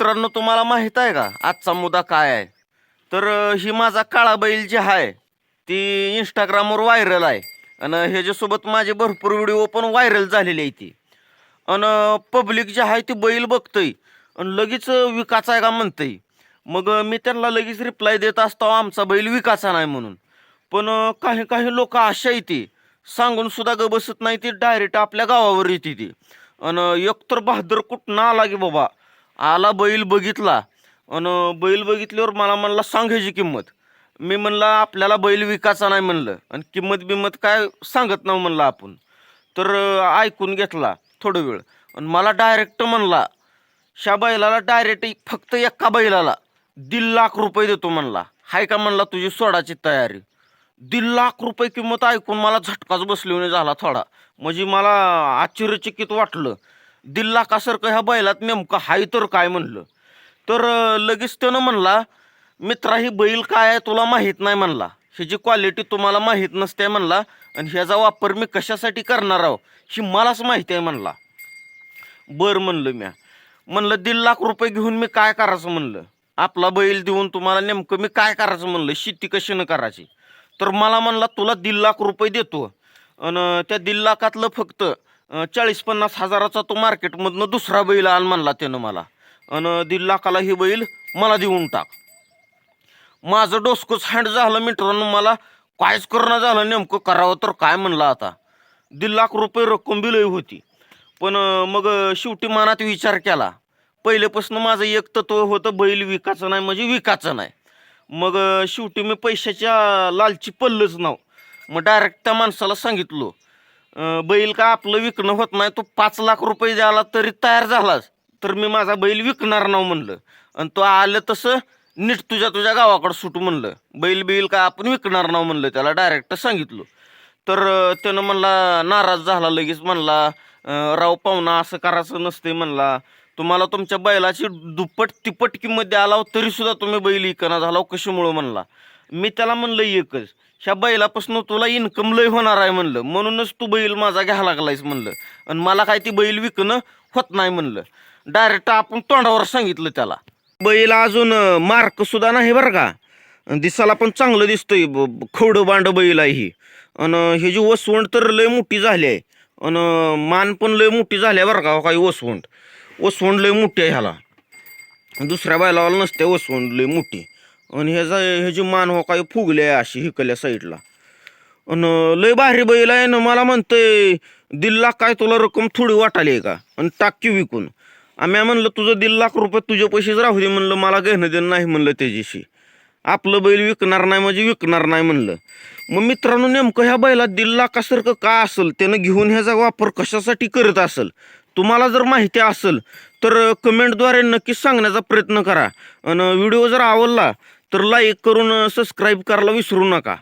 मित्रांनो तुम्हाला माहीत आहे का? आजचा मुद्दा काय आहे? तर ही माझा काळा बैल जी आहे ती इंस्टाग्रामवर व्हायरल आहे. आणि ह्याच्यासोबत माझे भरपूर व्हिडिओ पण व्हायरल झालेले आहे ती. आणि पब्लिक जे आहे ती बैल बघतंय. आणि लगेच विकाचा आहे का म्हणतंय. मग मी त्यांना लगेच रिप्लाय देत असतो आमचा बैल विकाचा नाही म्हणून. पण काही काही लोक अशा येते सांगून सुद्धा ग बसत नाही ती. डायरेक्ट आपल्या गावावर येते ती. आणि एकतर बहादर कुठं आला की बाबा? आला बैल बघितला. आणि बैल बघितल्यावर मला म्हणला सांग ह्याची किंमत. मी म्हणला आपल्याला बैल विकायचा नाही म्हणलं. आणि किंमत बिंमत काय सांगत नाही म्हणलं आपण. तर ऐकून घेतला थोडं वेळ. आणि मला डायरेक्ट म्हणला शा बैलाला डायरेक्ट फक्त एका बैलाला दीड लाख रुपये देतो म्हणला. हाय का म्हणला तुझी सोडाची तयारी. दीड लाख रुपये किंमत ऐकून मला झटकाच बसली झाला थोडा. म्हणजे मला आश्चर्यचकित वाटलं. दीड लाखासारखं ह्या बैलात नेमकं हाय तर काय म्हणलं? तर लगेच त्यानं म्हणला मित्रा ही बैल काय आहे तुला माहीत नाही म्हणला. ह्याची क्वालिटी तुम्हाला माहीत नसते म्हणला. आणि ह्याचा वापर मी कशासाठी करणार आहो ही मलाच माहिती आहे म्हणला. बरं म्हणलं म्या. म्हणलं दीड लाख रुपये घेऊन मी काय करायचं म्हणलं. आपला बैल देऊन तुम्हाला नेमकं मी काय करायचं म्हणलं. शेती कशी न करायची? तर मला म्हणला तुला दीड लाख रुपये देतो. आणि त्या दीड लाखातलं फक्त चाळीस पन्नास हजाराचा तो मार्केटमधनं दुसरा बैल आण म्हणला त्यानं मला. आणि दीड लाखाला ही बैल मला देऊन टाक. माझं डोसकंच हँड झालं मित्रांनो मला. कायच करणं झालं नेमकं करावं तर काय म्हणलं आता. दीड लाख रुपये रक्कम बिलही होती. पण मग शेवटी मनात विचार केला. पहिल्यापासून माझं एक तत्व होतं बैल विकायचं नाही म्हणजे विकायचं नाही. मग शेवटी मी पैशाच्या लालची पडलंच नाव. मग डायरेक्ट त्या माणसाला सांगितलं. बैल का आपलं विकणं होत नाही तो पाच लाख रुपये द्याला तरी तयार झालाच. तर मी माझा बैल विकणार नाव म्हणलं. आणि तो आलं तसं नीट तुझ्या तुझ्या गावाकडं सुटू म्हणलं. बैल बिल का आपण विकणार नाव म्हणलं त्याला डायरेक्ट सांगितलं. तर त्यानं म्हणला नाराज झाला लगेच म्हणला राव पाहुणा असं करायचं नसते म्हणला. तुम्हाला तुमच्या बैलाची दुप्पट तिप्पट किंमत द्यायला तरी सुद्धा तुम्ही बैल इकना झाला कशामुळं म्हणला. मी त्याला म्हणलं एकच ह्या बैलापासून तुला इन्कम लय होणार आहे म्हणलं. म्हणूनच तू बैल माझा घ्यायला लागलायस म्हणलं. आणि मला काय ती बैल विकणं होत नाही म्हणलं. डायरेक्ट आपण तोंडावर सांगितलं त्याला. बैल अजून मार्क सुद्धा नाही बरं का. दिसाला पण चांगलं दिसतंय ब- ब- खवडं बांड बैल आहे ही. आणि हे जी वसवंड तर लय मोठी झाली आहे. आणि मान पण लय मोठी झाली आहे बरं का हो काही वसवंड वसवंड लय मोठी आहे ह्याला. दुसऱ्या बैलावाला नसते वसवंट लय मोठी. आणि ह्याचा ह्याची मान हो काही फुगले आहे अशी हिकल्या साईडला आणि लय भारी बैल आहे ना मला म्हणतंय दीड लाख काय तुला रक्कम थोडी वाटाली आहे का? आणि टाकी विकून. आम्ही म्हणलं तुझं दीड लाख रुपये तुझे पैसेच राहू दे म्हणलं मला घेणं देणं नाही म्हणलं त्याच्याशी. आपलं बैल विकणार नाही म्हणजे विकणार नाही म्हणलं. मग मित्रांनो नेमकं ह्या बैला दीड लाखासारखं का असेल? त्यानं घेऊन ह्याचा वापर कशासाठी करत असेल? तुम्हाला जर माहिती असेल तर कमेंटद्वारे नक्कीच सांगण्याचा प्रयत्न करा. आणि व्हिडिओ जर आवडला तर लाईक करून सबस्क्राईब करायला विसरू नका.